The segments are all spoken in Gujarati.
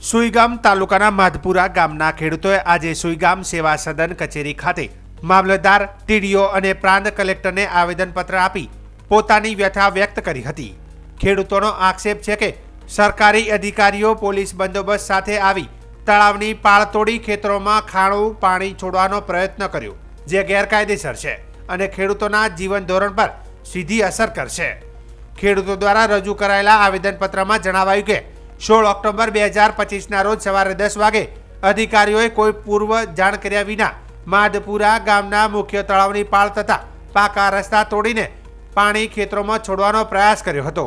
સુઈગામ તાલુકાના માધપુરા ગામના ખેડૂતોએ આજે સુઈગામ સેવા સદન કચેરી ખાતે મામલતદાર, ટીડીઓ અને પ્રાંત કલેક્ટરને આવેદનપત્ર આપી પોતાની વ્યથા વ્યક્ત કરી હતી. ખેડૂતોનો આક્ષેપ છે કે સરકારી અધિકારીઓ પોલીસ બંદોબસ્ત સાથે આવી તળાવની પાળ તોડી ખેતરોમાં ખાણું, પાણી છોડવાનો પ્રયત્ન કર્યો, જે ગેરકાયદેસર છે અને ખેડૂતોના જીવન ધોરણ પર સીધી અસર કરશે. ખેડૂતો દ્વારા રજૂ કરાયેલા આવેદનપત્રમાં જણાવાયું કે સોળ ઓક્ટોબર બે હજાર પચીસના રોજ સવારે દસ વાગે અધિકારીઓએ કોઈ પૂર્વ જાણ કર્યા વિના માધપુરા ગામના મુખ્ય તળાવની પાળ તથા પાકા રસ્તા તોડીને પાણી ખેતરોમાં છોડવાનો પ્રયાસ કર્યો હતો.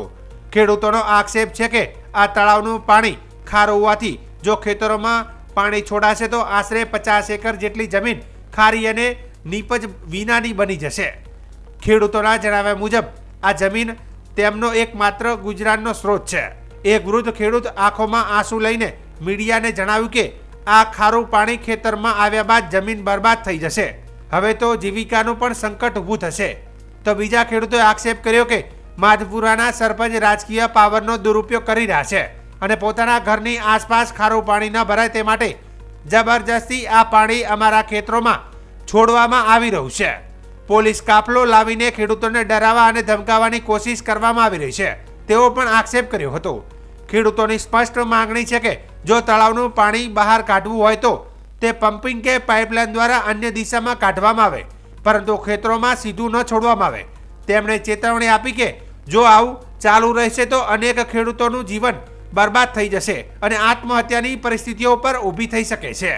ખેડૂતોનો આક્ષેપ છે કે આ તળાવનું પાણી ખારું હોવાથી જો ખેતરોમાં પાણી છોડાશે તો આશરે પચાસ એકર જેટલી જમીન ખારી અને નીપજ વિનાની બની જશે. ખેડૂતોના જણાવ્યા મુજબ આ જમીન તેમનો એકમાત્ર ગુજરાતનો સ્ત્રોત છે. એક વૃદ્ધ ખેડૂત આંખોમાં આંસુ લઈને મીડિયાને જણાવ્યું કે, આ ખારું પાણી ખેતરમાં આવ્યા બાદ જમીન બરબાદ થઈ જશે. હવે તો જીવિકાનું પણ સંકટ ઊભું થશે. તો બીજા ખેડૂતોએ આક્ષેપ કર્યો કે, માધપુરાના સરપંચ રાજકીય પાવરનો દુરુપયોગ કરી રહ્યા છે અને પોતાના ઘરની આસપાસ ખારું પાણી ન ભરાય તે માટે જબરજસ્તી આ પાણી અમારા ખેતરોમાં છોડવામાં આવી રહ્યું છે. પોલીસ કાફલો લાવીને ખેડૂતોને ડરાવવા અને ધમકાવવાની કોશિશ કરવામાં આવી રહી છે. તેવો પણ આક્ષેપ કર્યો હતો. ખેડૂતોની સ્પષ્ટ માંગણી છે કે જો તળાવનું પાણી બહાર કાઢવું હોય તો તે પમ્પિંગ કે પાઇપલાઇન દ્વારા અન્ય દિશામાં કાઢવામાં આવે, પરંતુ ખેતરોમાં સીધું ન છોડવામાં આવે. તેમણે ચેતવણી આપી કે જો આવું ચાલુ રહેશે તો અનેક ખેડૂતોનું જીવન બરબાદ થઈ જશે અને આત્મહત્યાની પરિસ્થિતિઓ પર ઊભી થઈ શકે છે.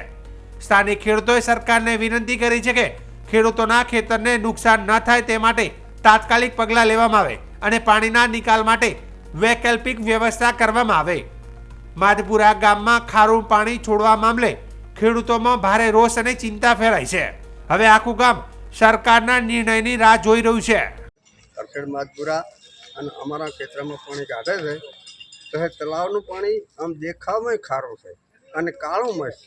સ્થાનિક ખેડૂતોએ સરકારને વિનંતી કરી છે કે ખેડૂતોના ખેતરને નુકસાન ન થાય તે માટે તાત્કાલિક પગલાં લેવામાં આવે. અને પાણીના નિકાલ માટે વૈકલ્પિક વ્યવસ્થા કરવામાં આવે. માધપુરા ગામમાં ખારું પાણી છોડવા મામલે ખેડૂતોમાં ભારે રોષ અને ચિંતા ફેલાઈ છે. હવે આખું ગામ સરકારના નિર્ણયની રાહ જોઈ રહ્યું છે. માધપુરા અને અમારા ખેતરમાં પાણી કાઢે છે. તો એ તળાવનું પાણી આમ દેખાવમાં ખારું છે અને કાળું મસ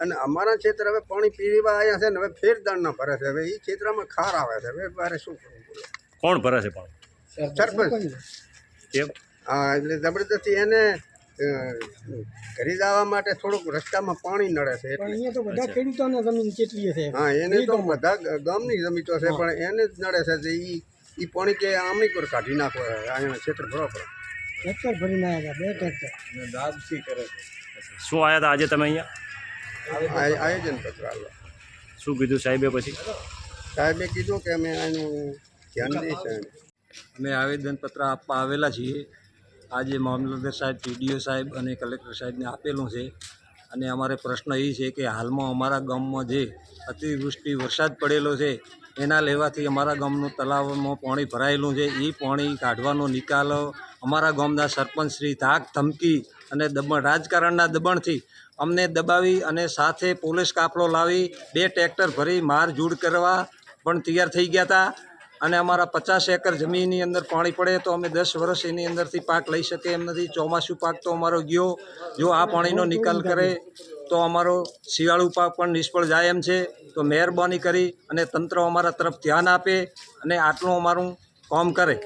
અને અમારા ક્ષેત્ર હવે પાણી પીવા આવ્યા છે ને હવે ફેર ના ભરે છે. હવે એ ક્ષેત્રમાં ખાર આવે છે. હવે મારે શું કરવું કોણ ભરે છે પણ? સરપંચ. હા એટલે જબરદસ્તી એને ઘરે જવા માટે થોડુંક રસ્તામાં પાણી નડે છે એટલે. અહીંયા તો બધા ખેડૂતોને જમીન કેટલી છે? હા એને તો બધા ગામની જમીતો છે પણ એને જ નડે છે જે ઈ ઈ પાણી કે આમની પર કાઢી નાખો અહીંયા ક્ષેત્ર ભરો પડે. ટ્રેક્ટર ભરીને આવ્યા બે ટ્રેક્ટર શું આવ્યા હતા આજે તમે અહીંયા? આયોજન પત્ર આવ્યો શું કીધું સાહેબે પછી? સાહેબે કીધું કે અમે આનું ધ્યાન દઈશું અમે આવેદનપત્ર આપવા આવેલા છીએ. આજે મામલતદાર સાહેબ, પીડીઓ સાહેબ અને કલેક્ટર સાહેબને આપેલું છે. અને અમારે પ્રશ્ન એ છે કે હાલમાં અમારા ગામમાં જે અતિવૃષ્ટિ વરસાદ પડેલો છે, એના લેવાથી અમારા ગામનું તલાવમાં પાણી ભરાયેલું છે. એ પાણી કાઢવાનો નિકાલ અમારા ગામના સરપંચ શ્રી તાક ધમકી અને દબણ, રાજકારણના દબાણથી અમને દબાવી અને સાથે પોલીસ કાફલો લાવી બે ટ્રેક્ટર ભરી મારઝૂડ કરવા પણ તૈયાર થઈ ગયા હતા. અને અમારા પચાસ એકર જમીનની અંદર પાણી પડે તો અમે દસ વર્ષ એની અંદરથી પાક લઈ શકીએ એમ નથી. ચોમાસું પાક તો અમારો ગયો. જો આ પાણીનો નિકાલ કરે તો અમારો શિયાળુ પાક પણ નિષ્ફળ જાય એમ છે. તો મહેરબાની કરી અને તંત્ર અમારા તરફ ધ્યાન આપે અને આટલું અમારું કામ કરે.